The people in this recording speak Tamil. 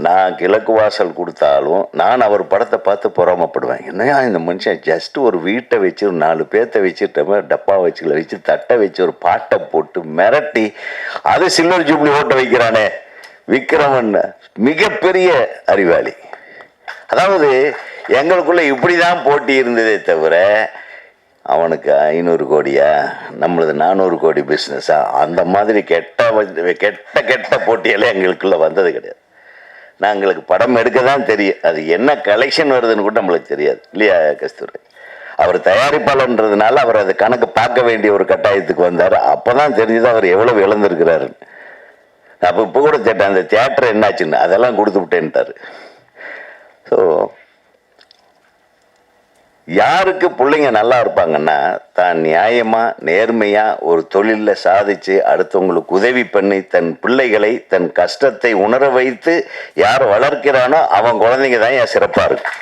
நான் கிழக்கு வாசல் கொடுத்தாலும் நான் அவர் படத்தை பார்த்து பொறாமப்படுவேன். என்னையா இந்த மனுஷன் ஜஸ்ட் ஒரு வீட்டை வச்சு ஒரு நாலு பேர்த்த வச்சுட்டமே டப்பா வச்சுக்கல வச்சு தட்டை வச்சு ஒரு பாட்டை போட்டு மிரட்டி அது சில்வர் ஜூப்ளி ஓட்ட வைக்கிறானே. விக்ரமன் மிகப்பெரிய அறிவாளி. அதாவது எங்களுக்குள்ள இப்படி தான் போட்டி இருந்ததே தவிர அவனுக்கு ஐநூறு கோடியா? நம்மளது நானூறு கோடி பிஸ்னஸா அந்த மாதிரி கெட்ட கெட்ட கெட்ட போட்டியெல்லாம் எங்களுக்குள்ள வந்தது கிடையாது. நாங்களுக்கு படம் எடுக்க தான் தெரியும். அது என்ன கலெக்ஷன் வருதுன்னு கூட நம்மளுக்கு தெரியாது. இல்லையா கஸ்தூரி? அவர் தயாரிப்பாளர்ன்றதுனால அவர் அது கணக்கு பார்க்க வேண்டிய ஒரு கட்டாயத்துக்கு வந்தார். அப்போ தான் தெரிஞ்சது அவர் எவ்வளவு இழந்திருக்கிறாருன்னு. அப்போ இப்போ கூட தேட்டேன் அந்த தேட்டர் என்னாச்சுன்னு. அதெல்லாம் கொடுத்து விட்டேன்ட்டார். ஸோ யாருக்கு பிள்ளைங்க நல்லா இருப்பாங்கன்னா தான் நியாயமாக நேர்மையாக ஒரு தொழிலில் சாதிச்சு அடுத்தவங்களுக்கு உதவி பண்ணி தன் பிள்ளைகளை தன் கஷ்டத்தை உணர வைத்து யார் வளர்க்கிறானோ அவன் குழந்தைங்க தான் ஏன் சிறப்பாக இருக்கு.